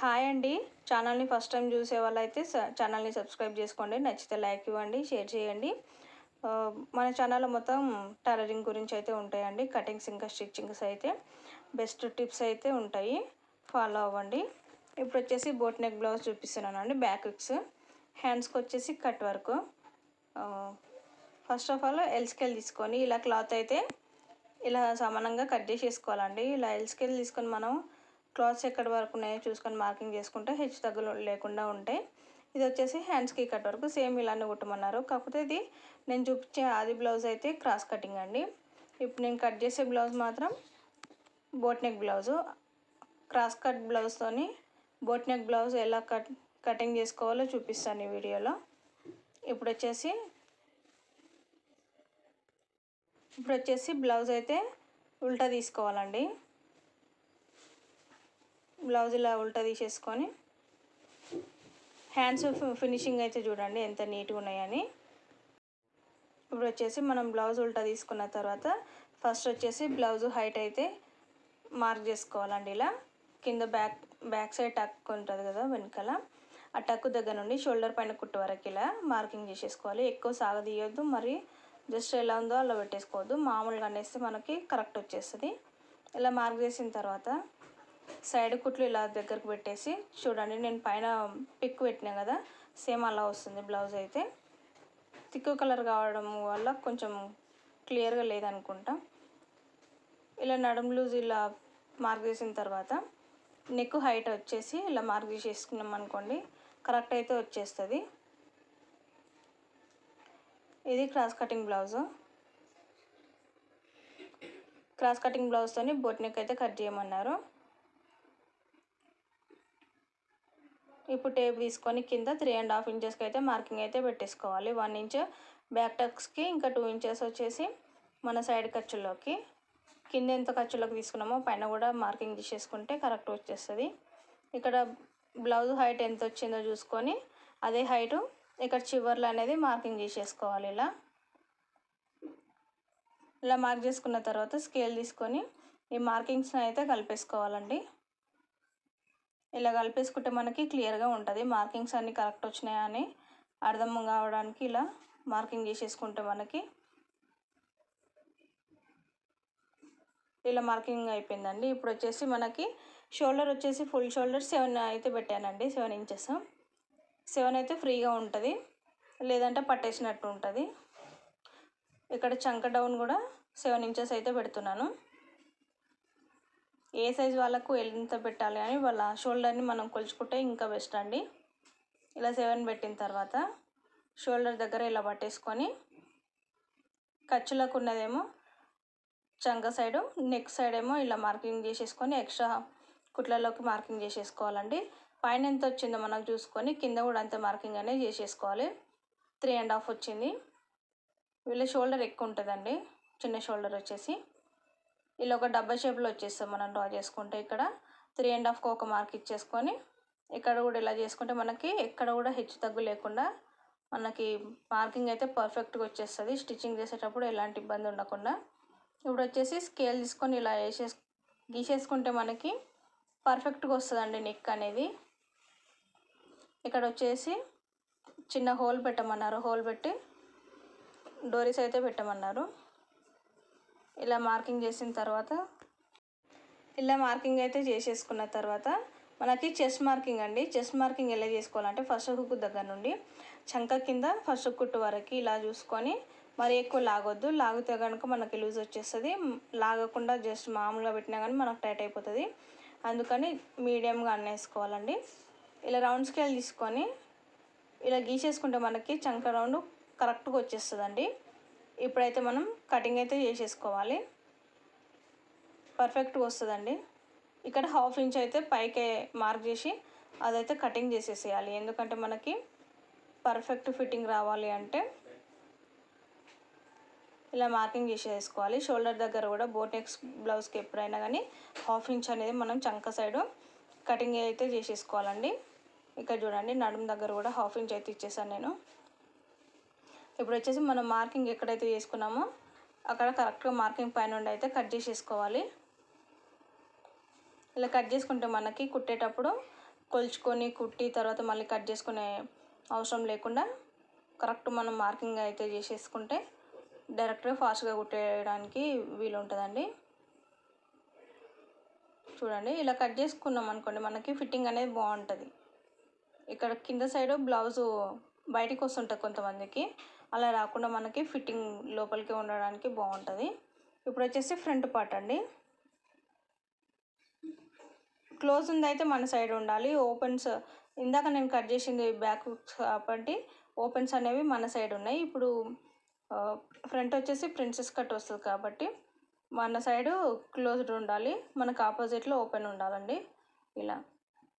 Hi అండి. ఛానల్ని first time చూసే వాళ్ళైతే ఛానల్ని సబ్స్క్రైబ్ చేసుకోండి. నచ్చితే లైక్ ఇవ్వండి షేర్ చేయండి. మన ఛానల్లో మొత్తం టైలరింగ్ గురించి అయితే ఉంటాయండి. కటింగ్స్ ఇంకా స్టిచ్చింగ్స్ అయితే బెస్ట్ టిప్స్ అయితే ఉంటాయి. ఫాలో అవ్వండి. ఇప్పుడు వచ్చేసి బోట్ నెక్ బ్లౌజ్ చూపిస్తున్నాను అండి బ్యాక్ విక్స్ హ్యాండ్స్కి వచ్చేసి cut work. First of all L scale తీసుకొని ఇలా క్లాత్ అయితే ఇలా సమానంగా కట్ చేసేసుకోవాలండి. ఇలా ఎల్ స్కేల్ తీసుకొని మనం క్లాత్స్ ఎక్కడి వరకు ఉన్నాయో చూసుకొని మార్కింగ్ చేసుకుంటే హెచ్చు తగ్గులు లేకుండా ఉంటాయి. ఇది వచ్చేసి హ్యాండ్స్కి కట్ వరకు సేమ్ ఇలానే కుట్టమన్నారు. కాకపోతే ఇది నేను చూపించే ఆది బ్లౌజ్ అయితే క్రాస్ కటింగ్ అండి. ఇప్పుడు నేను కట్ చేసే బ్లౌజ్ మాత్రం boat neck blouse. Cross cut బ్లౌజ్తోని boat neck blouse ఎలా కట్ కటింగ్ చేసుకోవాలో చూపిస్తాను ఈ వీడియోలో. ఇప్పుడు వచ్చేసి ఇప్పుడు వచ్చేసి బ్లౌజ్ అయితే ఉల్టా తీసుకోవాలండి. బ్లౌజ్ ఇలా ఉల్టా తీసేసుకొని హ్యాండ్స్ ఫినిషింగ్ అయితే చూడండి ఎంత నీట్గా ఉన్నాయని. ఇప్పుడు వచ్చేసి మనం బ్లౌజ్ ఉల్టా తీసుకున్న తర్వాత ఫస్ట్ వచ్చేసి బ్లౌజ్ హైట్ అయితే మార్క్ చేసుకోవాలండి ఇలా. కింద బ్యాక్ బ్యాక్ సైడ్ టక్ ఉంటుంది కదా వెనకాల. ఆ టక్ దగ్గర నుండి షోల్డర్ పైన కుట్టు వరకు ఇలా మార్కింగ్ చేసేసుకోవాలి. ఎక్కువ సాగదీయొద్దు మరి జస్ట్ ఎలా ఉందో అలా పెట్టేసుకోవద్దు. మామూలుగా అనేస్తే మనకి కరెక్ట్ వచ్చేస్తుంది. ఇలా మార్క్ చేసిన తర్వాత సైడ్ కుట్లు ఇలా దగ్గరకు పెట్టేసి చూడండి నేను పైన పిక్ పెట్టినా కదా సేమ్ అలా వస్తుంది బ్లౌజ్ అయితే. తిక్కు కలర్ కావడం వల్ల కొంచెం క్లియర్గా లేదనుకుంటా. ఇలా నడుం లూజ్ ఇలా మార్క్ చేసిన తర్వాత నెక్ హైట్ వచ్చేసి ఇలా మార్క్ చేసేసుకున్నాం అనుకోండి కరెక్ట్ అయితే వచ్చేస్తుంది. ఇది cross cutting blouse. Cross cutting బ్లౌజ్తో boat neck అయితే కట్ చేయమన్నారు. ఇప్పుడు టేప్ తీసుకొని కింద త్రీ అండ్ హాఫ్ ఇంచెస్కి అయితే మార్కింగ్ అయితే పెట్టేసుకోవాలి. వన్ ఇంచ్ బ్యాక్ టక్స్కి ఇంకా టూ ఇంచెస్ వచ్చేసి మన సైడ్ ఖర్చుల్లోకి. కింద ఎంత ఖర్చులోకి తీసుకున్నామో పైన కూడా మార్కింగ్ తీసేసుకుంటే కరెక్ట్ వచ్చేస్తుంది. ఇక్కడ బ్లౌజ్ హైట్ ఎంత వచ్చిందో చూసుకొని అదే హైటు ఇక్కడ చివర్లు అనేది మార్కింగ్ చేసేసుకోవాలి ఇలా. ఇలా మార్క్ చేసుకున్న తర్వాత స్కేల్ తీసుకొని ఈ మార్కింగ్స్ని అయితే కలిపేసుకోవాలండి. ఇలా కలిపేసుకుంటే మనకి క్లియర్గా ఉంటుంది. మార్కింగ్స్ అన్నీ కరెక్ట్ వచ్చినాయా అని అర్థం కావడానికి ఇలా మార్కింగ్ చేసేసుకుంటే మనకి ఇలా మార్కింగ్ అయిపోయిందండి. ఇప్పుడు వచ్చేసి మనకి షోల్డర్ వచ్చేసి ఫుల్ షోల్డర్ సెవెన్ అయితే పెట్టానండి. Seven inches. సెవెన్ అయితే ఫ్రీగా ఉంటుంది. లేదంటే పట్టేసినట్టు ఉంటుంది. ఇక్కడ చంక డౌన్ కూడా సెవెన్ ఇంచెస్ అయితే పెడుతున్నాను. ఏ సైజ్ వాళ్ళకు ఎంత పెట్టాలి అని వాళ్ళ షోల్డర్ని మనం కొలుచుకుంటే ఇంకా బెస్ట్ అండి. ఇలా సెవెన్ పెట్టిన తర్వాత షోల్డర్ దగ్గర ఇలా పట్టేసుకొని ఖర్చులకు ఉన్నదేమో చంక సైడు నెక్ సైడ్ ఏమో ఇలా మార్కింగ్ చేసేసుకొని ఎక్స్ట్రా కుట్లలోకి మార్కింగ్ చేసేసుకోవాలండి. పైన ఎంత వచ్చిందో మనకు చూసుకొని కింద కూడా అంతే మార్కింగ్ అనేది చేసేసుకోవాలి. త్రీ అండ్ హాఫ్ వచ్చింది. వీళ్ళ షోల్డర్ ఎక్కువ ఉంటుందండి. చిన్న షోల్డర్ వచ్చేసి. ఇలా ఒక డబ్బా షేప్లో వచ్చేస్తాం మనం డ్రా చేసుకుంటే ఇక్కడ. త్రీ అండ్ హాఫ్కి ఒక మార్క్ ఇచ్చేసుకొని ఇక్కడ కూడా ఇలా చేసుకుంటే మనకి ఎక్కడ కూడా హెచ్చు తగ్గు లేకుండా మనకి మార్కింగ్ అయితే పర్ఫెక్ట్గా వచ్చేస్తుంది. స్టిచ్చింగ్ చేసేటప్పుడు ఎలాంటి ఇబ్బంది ఉండకుండా. ఇప్పుడు వచ్చేసి స్కేల్ తీసుకొని ఇలా వేసేసి గీసేసుకుంటే మనకి పర్ఫెక్ట్గా వస్తుందండి నెక్ అనేది. ఇక్కడ వచ్చేసి చిన్న హోల్ పెట్టమన్నారు. హోల్ పెట్టి డోరీస్ అయితే పెట్టమన్నారు. ఇలా మార్కింగ్ చేసిన తర్వాత ఇలా మార్కింగ్ అయితే చేసేసుకున్న తర్వాత మనకి చెస్ మార్కింగ్ అండి. చెస్ మార్కింగ్ ఎలా చేసుకోవాలంటే ఫస్ట్ హుక్ దగ్గర నుండి చంక కింద ఫస్ట్ కుట్టు వరకు ఇలా చూసుకొని మరి ఎక్కువ లాగొద్దు. లాగితే కనుక మనకి లూజ్ వచ్చేస్తుంది. లాగకుండా జస్ట్ మామూలుగా పెట్టినా కానీ మనకు టైట్ అయిపోతుంది. అందుకని మీడియంగా అన్నేసుకోవాలండి. ఇలా రౌండ్ స్కేల్ తీసుకొని ఇలా గీసేసుకుంటే మనకి చంక రౌండ్ కరెక్ట్గా వచ్చేస్తుందండి. ఇప్పుడైతే మనం కటింగ్ అయితే చేసేసుకోవాలి. పర్ఫెక్ట్గా వస్తుందండి. ఇక్కడ హాఫ్ ఇంచ్ అయితే పైకి మార్క్ చేసి అదైతే కటింగ్ చేసేసేయాలి. ఎందుకంటే మనకి పర్ఫెక్ట్ ఫిట్టింగ్ రావాలి అంటే ఇలా మార్కింగ్ చేసేసుకోవాలి. షోల్డర్ దగ్గర కూడా బోటెక్స్ బ్లౌజ్కి ఎప్పుడైనా కానీ హాఫ్ ఇంచ్ అనేది మనం చంక సైడు కటింగ్ అయితే చేసేసుకోవాలండి. ఇక్కడ చూడండి నడుము దగ్గర కూడా హాఫ్ ఇంచ్ అయితే ఇచ్చేసాను నేను. ఇప్పుడు వచ్చేసి మనం మార్కింగ్ ఎక్కడైతే చేసుకున్నామో అక్కడ కరెక్ట్గా మార్కింగ్ పైన ఉండి అయితే కట్ చేసేసుకోవాలి. ఇలా కట్ చేసుకుంటే మనకి కుట్టేటప్పుడు కొలుచుకొని కుట్టి తర్వాత మళ్ళీ కట్ చేసుకునే అవసరం లేకుండా కరెక్ట్ మనం మార్కింగ్ అయితే చేసేసుకుంటే డైరెక్ట్గా ఫాస్ట్గా కుట్టేయడానికి వీలు ఉంటుందండి చూడండి ఇలా కట్ చేసుకున్నాం అనుకోండి మనకి ఫిట్టింగ్ అనేది బాగుంటుంది. ఇక్కడ కింద సైడ్ బ్లౌజు బయటికి వస్తుంటుంది కొంతమందికి. అలా రాకుండా మనకి ఫిట్టింగ్ లోపలికి ఉండడానికి బాగుంటుంది. ఇప్పుడు వచ్చేసి ఫ్రంట్ పార్ట్ అండి. క్లోజ్ ఉంది అయితే మన సైడ్ ఉండాలి. ఓపెన్స్ ఇందాక నేను కట్ చేసింది బ్యాక్ కాబట్టి ఓపెన్స్ అనేవి మన సైడ్ ఉన్నాయి. ఇప్పుడు ఫ్రంట్ వచ్చేసి ప్రిన్సెస్ కట్ వస్తుంది కాబట్టి మన సైడు క్లోజ్డ్ ఉండాలి. మనకు ఆపోజిట్లో ఓపెన్ ఉండాలండి. ఇలా.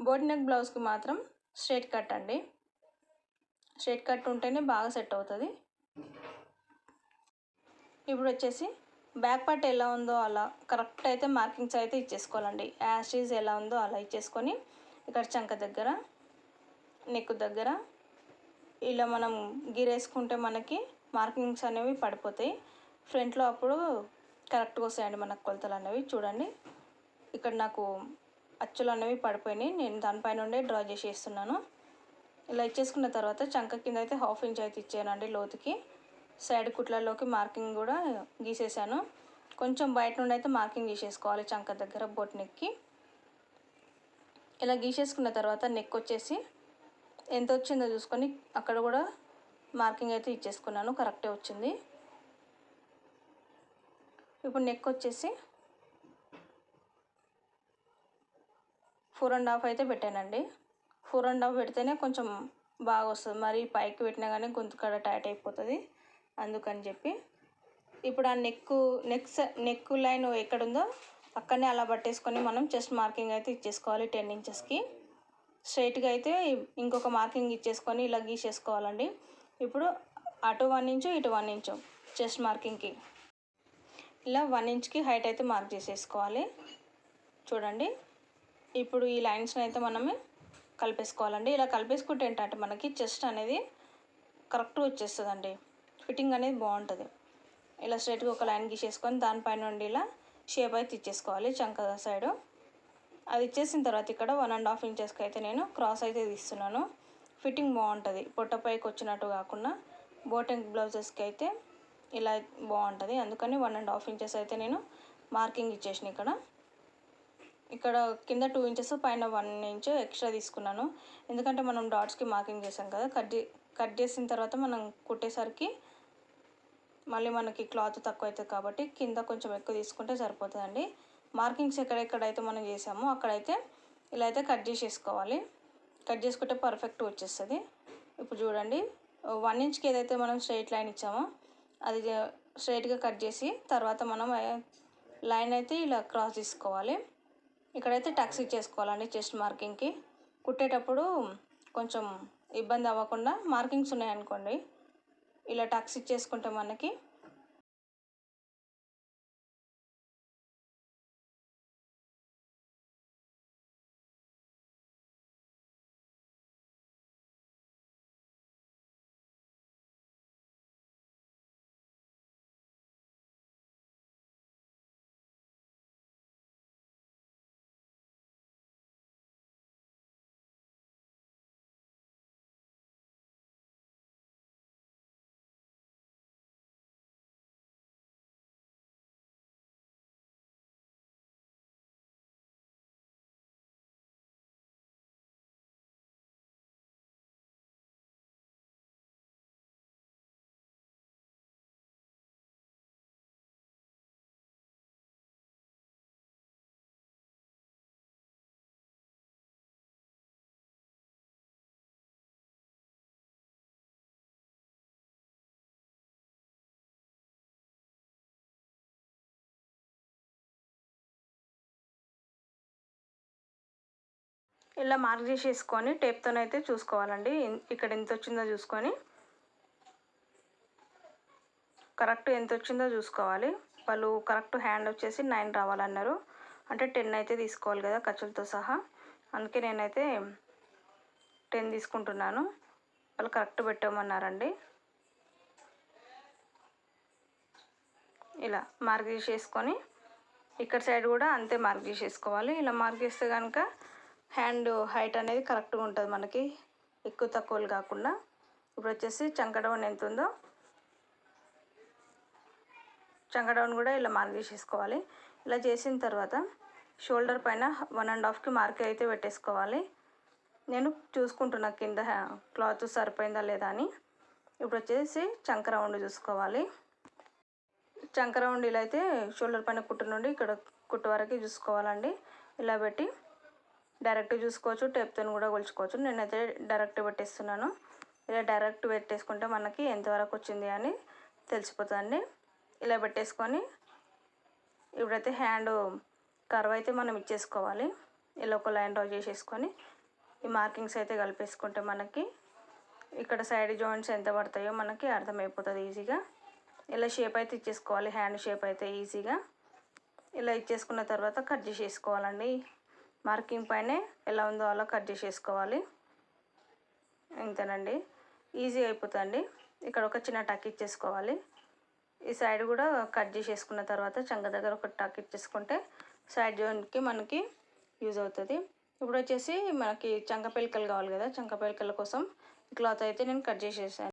బోట్ నెక్ బ్లౌజ్కి మాత్రం స్ట్రైట్ కట్ అండి. స్ట్రైట్ కట్ ఉంటేనే బాగా సెట్ అవుతుంది. ఇప్పుడు వచ్చేసి బ్యాక్ పార్ట్ ఎలా ఉందో అలా కరెక్ట్ అయితే మార్కింగ్స్ అయితే ఇచ్చేసుకోవాలండి. యాషీస్ ఎలా ఉందో అలా ఇచ్చేసుకొని ఇక్కడ చంక దగ్గర నెక్ దగ్గర ఇలా మనం గిరేసుకుంటే మనకి మార్కింగ్స్ అనేవి పడిపోతాయి. ఫ్రంట్లో అప్పుడు కరెక్ట్గా వస్తాయండి మనకు కొలతలు అనేవి. చూడండి. ఇక్కడ నాకు అచ్చులు అనేవి పడిపోయినాయి. నేను దానిపైన ఉండే డ్రా చేసి ఇస్తున్నాను ఇలా ఇచ్చేసుకున్న తర్వాత చంక కింద అయితే హాఫ్ ఇంచ్ అయితే ఇచ్చానండి లోతుకి. సైడ్ కుట్లలోకి మార్కింగ్ కూడా గీసేసాను. కొంచెం బయట నుండి అయితే మార్కింగ్ గీసేసుకోవాలి చంక దగ్గర బొట్ నెక్కి ఇలా గీసేసుకున్న తర్వాత నెక్ వచ్చేసి ఎంత వచ్చిందో చూసుకొని అక్కడ కూడా మార్కింగ్ అయితే ఇచ్చేసుకున్నాను కరెక్టే వచ్చింది. ఇప్పుడు నెక్ వచ్చేసి ఫోర్ అండ్ హాఫ్ అయితే పెట్టానండి. ఫోర్ అండ్ హాఫ్ పెడితేనే కొంచెం బాగా వస్తుంది మరి పైకి పెట్టినా కానీ గొంతు కడ టైట్ అయిపోతుంది. అందుకని చెప్పి ఇప్పుడు ఆ నెక్ నెక్ నెక్ లైన్ ఎక్కడుందో అక్కడనే అలా పట్టేసుకొని మనం చెస్ట్ మార్కింగ్ అయితే ఇచ్చేసుకోవాలి టెన్ ఇంచెస్కి. స్ట్రైట్గా అయితే ఇంకొక మార్కింగ్ ఇచ్చేసుకొని ఇలా గీసేసుకోవాలండి. ఇప్పుడు అటు వన్ ఇంచు ఇటు వన్ ఇంచు చెస్ట్ మార్కింగ్కి. ఇలా వన్ ఇంచ్కి హైట్ అయితే మార్క్ చేసేసుకోవాలి. చూడండి. ఇప్పుడు ఈ లైన్స్ని అయితే మనమే కలిపేసుకోవాలండి. ఇలా కలిపేసుకుంటే ఏంటంటే మనకి చెస్ట్ అనేది కరెక్ట్గా వచ్చేస్తుందండి. ఫిట్టింగ్ అనేది బాగుంటుంది. ఇలా స్ట్రైట్గా ఒక లైన్ గీసేసుకొని దానిపైన నుండి ఇలా షేప్ అయితే ఇచ్చేసుకోవాలి చంక సైడు. అది ఇచ్చేసిన తర్వాత ఇక్కడ వన్ అండ్ హాఫ్ ఇంచెస్కి అయితే నేను క్రాస్ అయితే తీస్తున్నాను. ఫిట్టింగ్ బాగుంటుంది. పొట్టపైకి వచ్చినట్టు కాకుండా బోటెంక్ బ్లౌజెస్కి అయితే ఇలా బాగుంటుంది. అందుకని వన్ అండ్ హాఫ్ ఇంచెస్ అయితే నేను మార్కింగ్ ఇచ్చేసిన ఇక్కడ. ఇక్కడ కింద టూ ఇంచెస్ పైన వన్ ఇంచ్ ఎక్స్ట్రా తీసుకున్నాను. ఎందుకంటే మనం డాట్స్కి మార్కింగ్ చేసాం కదా కట్ కట్ చేసిన తర్వాత మనం కుట్టేసరికి మళ్ళీ మనకి క్లాత్ తక్కువ అవుతుంది కాబట్టి కింద కొంచెం ఎక్కువ తీసుకుంటే సరిపోతుందండి. మార్కింగ్స్ ఎక్కడెక్కడైతే మనం చేసామో అక్కడైతే ఇలా అయితే కట్ చేసేసుకోవాలి. కట్ చేసుకుంటే పర్ఫెక్ట్ వచ్చేస్తుంది. ఇప్పుడు చూడండి వన్ ఇంచ్కి ఏదైతే మనం స్ట్రైట్ లైన్ ఇచ్చామో అది స్ట్రైట్గా కట్ చేసి తర్వాత మనం లైన్ అయితే ఇలా క్రాస్ తీసుకోవాలి. ఇక్కడైతే టక్స్ ఇచ్చేసుకోవాలండి చెస్ట్ మార్కింగ్కి కుట్టేటప్పుడు కొంచెం ఇబ్బంది అవ్వకుండా మార్కింగ్స్ ఉన్నాయనుకోండి ఇలా టక్స్ ఇచ్చేసుకుంటే మనకి ఇలా మార్క్ చేసేసుకొని టేప్తోనైతే చూసుకోవాలండి. ఇక్కడ ఎంత వచ్చిందో చూసుకొని. కరెక్ట్ ఎంత వచ్చిందో చూసుకోవాలి. వాళ్ళు కరెక్ట్ హ్యాండ్ వచ్చేసి నైన్ రావాలన్నారు. అంటే టెన్ అయితే తీసుకోవాలి కదా ఖర్చులతో సహా. అందుకే నేనైతే టెన్ తీసుకుంటున్నాను. వాళ్ళు కరెక్ట్ పెట్టమన్నారండి. ఇలా మార్క్ చేసేసుకొని. ఇక్కడ సైడ్ కూడా అంతే మార్క్ చేసేసుకోవాలి. ఇలా మార్క్ చేస్తే కనుక హ్యాండ్ హైట్ అనేది కరెక్ట్గా ఉంటుంది మనకి. ఎక్కువ తక్కువలు కాకుండా. ఇప్పుడు వచ్చేసి చంకడౌన్ ఎంత ఉందో. చంకడౌన్ కూడా ఇలా మార్క్ చేసేసుకోవాలి. ఇలా చేసిన తర్వాత షోల్డర్ పైన వన్ అండ్ హాఫ్కి మార్క్ అయితే పెట్టేసుకోవాలి. నేను చూసుకుంటున్నా కింద క్లాత్ సరిపోయిందా లేదా అని. ఇప్పుడు వచ్చేసి చంక రౌండ్ చూసుకోవాలి. చంక రౌండ్ ఇలా అయితే షోల్డర్ పైన కుట్టు నుండి ఇక్కడ కుట్టు వరకు చూసుకోవాలండి. ఇలా పెట్టి డైరెక్ట్ చూసుకోవచ్చు టేప్తో కూడా కొలుచుకోవచ్చు. నేనైతే డైరెక్ట్ పెట్టేస్తున్నాను. ఇలా డైరెక్ట్ పెట్టేసుకుంటే మనకి ఎంతవరకు వచ్చింది అని తెలిసిపోతుందండి. ఇలా పెట్టేసుకొని ఇప్పుడైతే హ్యాండ్ కర్వ్ అయితే మనం ఇచ్చేసుకోవాలి. ఇలా ఒక లైన్ డ్రా చేసేసుకొని ఈ మార్కింగ్స్ అయితే కలిపేసుకుంటే మనకి ఇక్కడ సైడ్ జాయింట్స్ ఎంత పడతాయో మనకి అర్థమైపోతుంది ఈజీగా. ఇలా షేప్ అయితే ఇచ్చేసుకోవాలి హ్యాండ్ షేప్ అయితే ఈజీగా. ఇలా ఇచ్చేసుకున్న తర్వాత కట్ చేసేసుకోవాలండి. మార్కింగ్ పైనే ఎలా ఉందో అలా కట్ చేసేసుకోవాలి. ఇంతేనండి. ఈజీ అయిపోతుంది ఇక్కడ ఒక చిన్న టక్ ఇచ్చేసుకోవాలి. ఈ సైడ్ కూడా కట్ చేసేసుకున్న తర్వాత చంక దగ్గర ఒక టక్ ఇచ్చేసుకుంటే సైడ్ జోన్కి మనకి యూజ్ అవుతుంది. ఇప్పుడు వచ్చేసి మనకి చంక పిలకలు కావాలి కదా చంక పిలకల కోసం క్లాత్ అయితే నేను కట్ చేసేసాను.